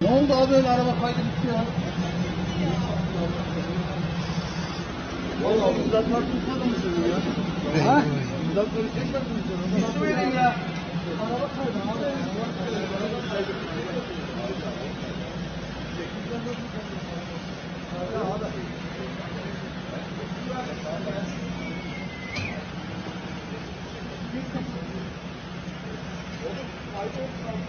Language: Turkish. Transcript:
Ne oldu abi öyle araba kaydı gitti ya? Vallahi uzatmak tutmadı mı seni ya? Ha? Uzatmak tutmadı mı? departure from